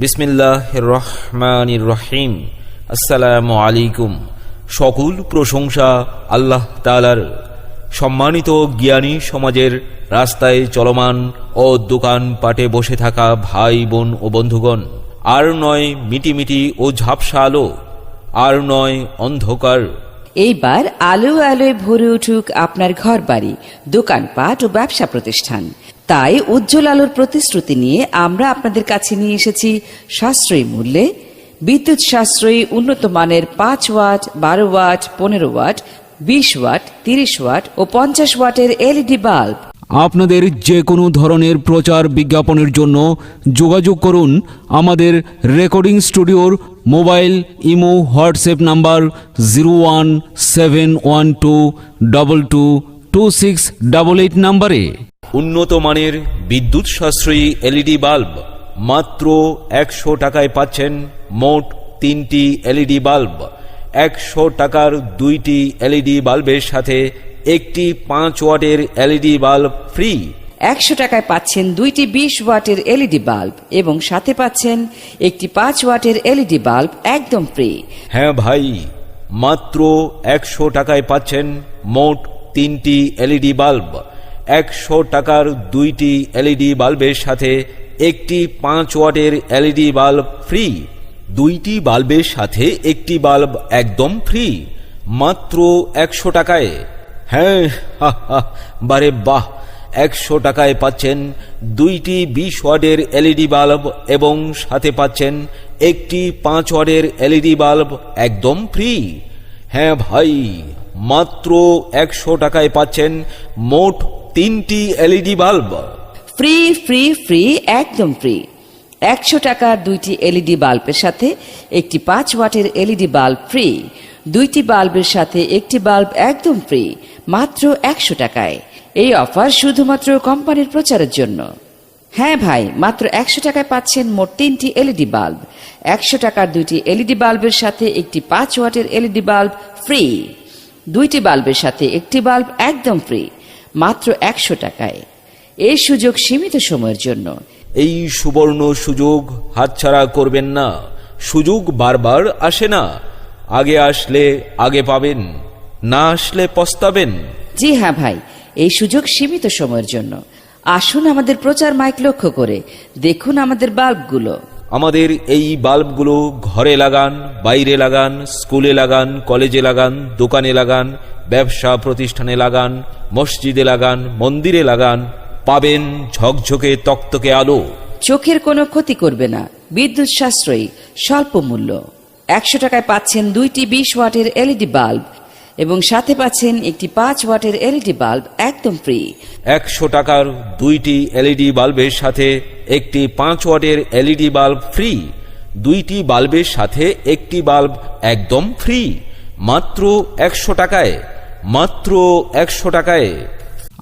বিসমিল্লাহ রহিম। আসসালামু আলাইকুম সকল প্রশংসা আল্লাহ তালার সম্মানিত জ্ঞানী সমাজের রাস্তায় চলমান ও দোকান পাটে বসে থাকা ভাই, বোন ও বন্ধুগণ, আর নয় মিটিমিটি ও ঝাপসা আলো, আর নয় অন্ধকার। এইবার আলো আলোয় ভরে উঠুক আপনার ঘর বাড়ি দোকানপাট ও ব্যবসা প্রতিষ্ঠান। তাই উজ্জ্বল আলোর প্রতিশ্রুতি নিয়ে আমরা আপনাদের কাছে নিয়ে এসেছি সাশ্রয়ী মূল্যে বিদ্যুৎ সাশ্রয়ী উন্নত মানের পাঁচ ওয়াট, বারো ওয়াট, পনেরো ওয়াট, বিশ ওয়াট, তিরিশ ওয়াট ও পঞ্চাশ ওয়াটের এলইডি বাল্ব। আপনাদের যে কোনো ধরনের প্রচার বিজ্ঞাপনের জন্য যোগাযোগ করুন আমাদের রেকর্ডিং স্টুডিওর mobile, imo, WhatsApp number zero one seven one two double two two six double eight নাম্বারে। উন্নত মানের বিদ্যুৎ সাশ্রয়ী এলইডি বাল্ব মাত্র একশো টাকায় পাচ্ছেন মোট তিনটি এলইডি বাল্ব। একশো টাকার দুইটি এলইডি বাল্বের সাথে একটি পাঁচ ওয়াটের এলইডি বাল্ব ফ্রি। একশো টাকায় পাচ্ছেন দুইটি বিশ ওয়াটের এলইডি বাল্ব এবং সাথে পাচ্ছেন একটি পাঁচ ওয়াটের এলইডি বাল্ব একদম ফ্রি। হ্যাঁ ভাই মাত্র একশো টাকায় পাচ্ছেন মোট তিনটি এলইডি বাল্ব। একশো টাকার দুইটি এলইডি বাল্বের সাথে একটি পাঁচ ওয়াটের এলইডি বাল্ব ফ্রি। দুইটি বাল্বের সাথে একটি বাল্ব একদম ফ্রি। মাত্র একশো টাকায় হ্যাঁ বারে বাহ, একশো টাকায় পাচ্ছেন দুইটি বিশ ওয়ার্ডের এলইডি বাল্ব এবং সাথে পাচ্ছেন একটি পাঁচ ওয়ার্ডের এলইডি বাল্ব একদম ফ্রি। হ্যাঁ ভাই, মাত্র একশো টাকায় পাচ্ছেন মোট তিনটি LED bulb. Free free free, একদম ফ্রি। একশো টাকার দুইটি এলইডি বাল্বের সাথে একটি পাঁচ ওয়াটের এলইডি বাল্ব ফ্রি। দুইটি বাল্বের সাথে একটি বাল্ব একদম ফ্রি মাত্র একশো টাকায়। এই অফার শুধুমাত্র কোম্পানির প্রচারের জন্য। হ্যাঁ ভাই, মাত্র একশো টাকায় পাচ্ছেন মোট তিনটি এলইডি বাল্ব। একশো টাকার দুইটি এলইডি বাল্বের সাথে একটি পাঁচ ওয়াটের এলইডি বাল্ব ফ্রি দুইটি বাল্বের সাথে একটি বাল্ব একদম ফ্রি মাত্র একশো টাকায়। এই সুযোগ সীমিত সময়ের জন্য। এই সুবর্ণ সুযোগ হাতছাড়া করবেন না। সুযোগ বারবার আসে না। আগে আসলে আগে পাবেন না আসলে পস্তাবেন। জি হ্যাঁ ভাই এই সুযোগ সীমিত সময়ের জন্য। আসুন আমাদের প্রচার মাইক লক্ষ্য করে দেখুন আমাদের বাল্বগুলো। আমাদের এই বাল্বগুলো ঘরে লাগান বাইরে লাগান স্কুলে লাগান কলেজে লাগান দোকানে লাগান ব্যবসা প্রতিষ্ঠানে লাগান মসজিদে লাগান মন্দিরে লাগান পাবেন ঝকঝকে তক্তকে আলো। চোখের কোনো ক্ষতি করবে না বিদ্যুৎ সাশ্রয়ী স্বল্প মূল্য। একশো টাকায় পাচ্ছেন দুইটি বিশ ওয়াটের এলইডি বাল্ব এবং সাথে পাচ্ছেন একটি পাঁচ ওয়াটের এলইডি বাল্ব একদম ফ্রি। একশো টাকার দুইটি এলইডি বাল্বের সাথে একটি পাঁচ ওয়াটের এলইডি বাল্ব ফ্রি। দুইটি বাল্বের সাথে একটি বাল্ব একদম ফ্রি। মাত্র একশো টাকায়, মাত্র একশো টাকায়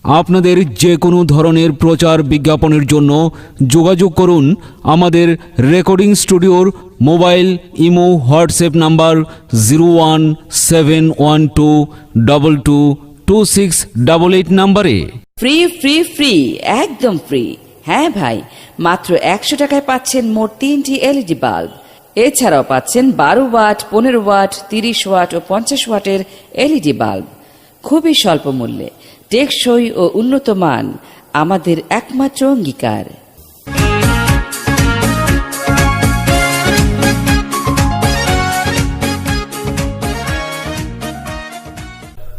আপনাদের যে কোনো ধরনের প্রচার বিজ্ঞাপনের জন্য যোগাযোগ করুন আমাদের রেকর্ডিং স্টুডিওর mobile, imo, WhatsApp number zero one seven one two double two two six double eight নাম্বারে। ফ্রি ফ্রি ফ্রি, একদম ফ্রি। হ্যাঁ ভাই, মাত্র একশো টাকায় পাচ্ছেন মোট তিনটি এলইডি বাল্ব। এছাড়াও পাচ্ছেন বারো ওয়াট, পনেরো ওয়াট, তিরিশ ওয়াট ও পঞ্চাশ ওয়াটের এলইডি বাল্ব। খুবই স্বল্প মূল্যে। টেকসই ও উন্নত মান আমাদের একমাত্র অঙ্গীকার।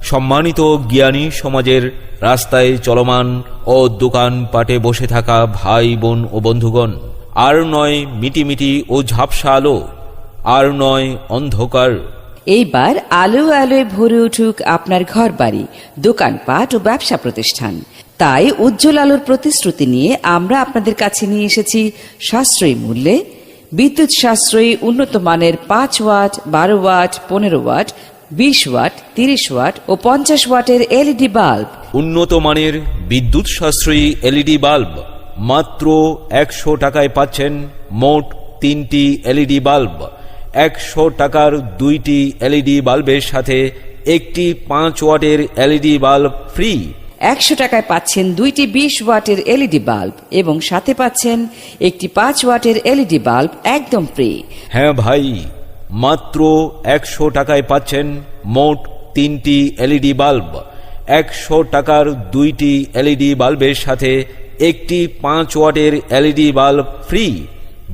সম্মানিত জ্ঞানী সমাজের রাস্তায় চলমান ও দোকান পাটে বসে থাকা ভাই, বোন ও বন্ধুগণ, আর নয় মিটিমিটি ও ঝাপসা আলো, আর নয় অন্ধকার এইবার আলো আলোয় ভরে উঠুক আপনার ঘর বাড়ি দোকানপাট ও ব্যবসা প্রতিষ্ঠান। তাই উজ্জ্বল আলোর প্রতিশ্রুতি নিয়ে আমরা আপনাদের কাছে নিয়ে এসেছি সাশ্রয়ী মূল্যে বিদ্যুৎ সাশ্রয়ী উন্নত মানের পাঁচ ওয়াট, বারো ওয়াট, পনেরো ওয়াট, বিশ ওয়াট, তিরিশ ওয়াট ও পঞ্চাশ ওয়াটের এলইডি বাল্ব। উন্নত মানের বিদ্যুৎ সাশ্রয়ী এলইডি বাল্ব মাত্র একশো টাকায় পাচ্ছেন মোট তিনটি এলইডি বাল্ব। একশো টাকার দুইটি এলইডি বাল্বের সাথে একটি পাঁচ ওয়াটের এলইডি বাল্ব ফ্রি। একশো টাকায় পাচ্ছেন দুইটি বিশ ওয়াটের এলইডি বাল্ব এবং সাথে পাচ্ছেন একটি পাঁচ ওয়াটের এলইডি বাল্ব একদম ফ্রি। হ্যাঁ ভাই মাত্র একশো টাকায় পাচ্ছেন মোট তিনটি এলইডি বাল্ব। একশো টাকার দুইটি এলইডি বাল্বের সাথে একটি পাঁচ ওয়াটের এলইডি বাল্ব ফ্রি।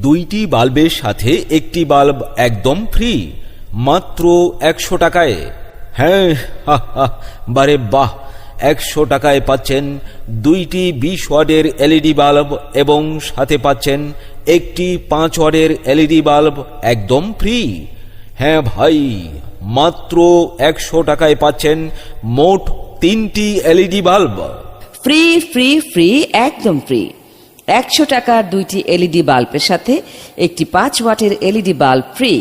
দুইটি বাল্বের সাথে একটি বাল্ব একদম ফ্রি মাত্র একশো টাকায়। হ্যাঁ বারে বাহ, একশো টাকায় পাচ্ছেন দুইটি বিশ ওয়ার্ডের এলইডি বাল্ব এবং সাথে পাচ্ছেন একটি পাঁচ ওয়ার্ডের এলইডি বাল্ব একদম ফ্রি হ্যাঁ ভাই, মাত্র একশো টাকায় পাচ্ছেন মোট তিনটি LED bulb. Free free free একদম ফ্রি একশো টাকার দুইটি এলইডি বাল্বের সাথে একটি পাঁচ ওয়াটের এলইডি বাল্ব ফ্রি।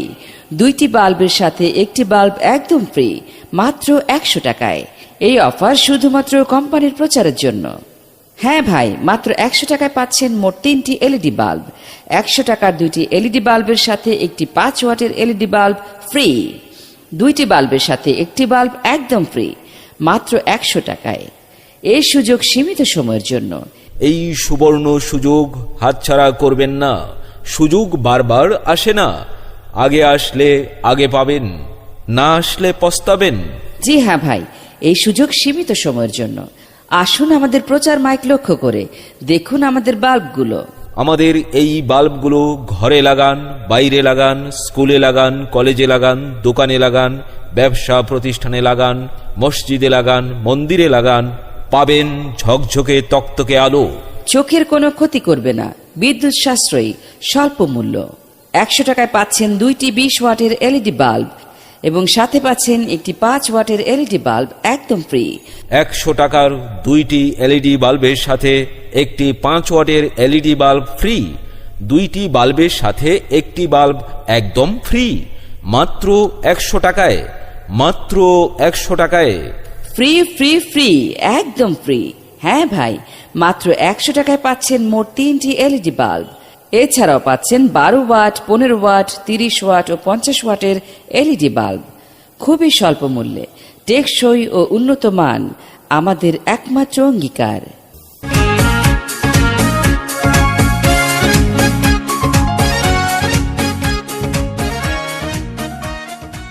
দুইটি বাল্বের সাথে একটি বাল্ব একদম ফ্রি, মাত্র একশো টাকায়। এই অফার শুধুমাত্র কোম্পানির প্রচারের জন্য। হ্যাঁ ভাই, মাত্র একশো টাকায় পাচ্ছেন মোট তিনটি এলইডি বাল্ব। একশো টাকার দুইটি এলইডি বাল্বের সাথে একটি পাঁচ ওয়াটের এলইডি বাল্ব ফ্রি। দুইটি বাল্বের সাথে একটি বাল্ব একদম ফ্রি, মাত্র একশো টাকায়। এই সুযোগ সীমিত সময়ের জন্য। এই সুবর্ণ সুযোগ হাতছাড়া করবেন না। সুযোগ বারবার আসে না। আগে আসলে আগে পাবেন না আসলে পস্তাবেন। জি হ্যাঁ ভাই এই সুযোগ সীমিত সময়ের জন্য। আসুন আমাদের প্রচার মাইক লক্ষ্য করে দেখুন আমাদের বাল্বগুলো। আমাদের এই বাল্বগুলো ঘরে লাগান বাইরে লাগান স্কুলে লাগান কলেজে লাগান দোকানে লাগান ব্যবসা প্রতিষ্ঠানে লাগান মসজিদে লাগান মন্দিরে লাগান পাবেন ঝকঝকে তক্তকে আলো। চোখের কোনো ক্ষতি করবে না। বিদ্যুৎ সাশ্রয়ী স্বল্প মূল্য। একশো টাকায় পাচ্ছেন দুইটি বিশ ওয়াটের এলইডি বাল্ব এবং সাথে পাচ্ছেন একটি পাঁচ ওয়াটের এলইডি বাল্ব একদম ফ্রি। একশো টাকার দুইটি এলইডি বাল্বের সাথে একটি পাঁচ ওয়াটের এলইডি বাল্ব ফ্রি। দুইটি বাল্বের সাথে একটি বাল্ব একদম ফ্রি। মাত্র একশো টাকায় মাত্র একশো টাকায়। ফ্রি ফ্রি ফ্রি একদম ফ্রি হ্যাঁ ভাই, মাত্র একশো টাকায় পাচ্ছেন মোট তিনটি এলইডি বাল্ব এছাড়াও পাচ্ছেন বারো ওয়াট, পনেরো ওয়াট, তিরিশ ওয়াট ও পঞ্চাশ ওয়াটের এলইডি বাল্ব খুবই স্বল্প মূল্যে, টেকসই ও উন্নত মান, আমাদের একমাত্র অঙ্গীকার।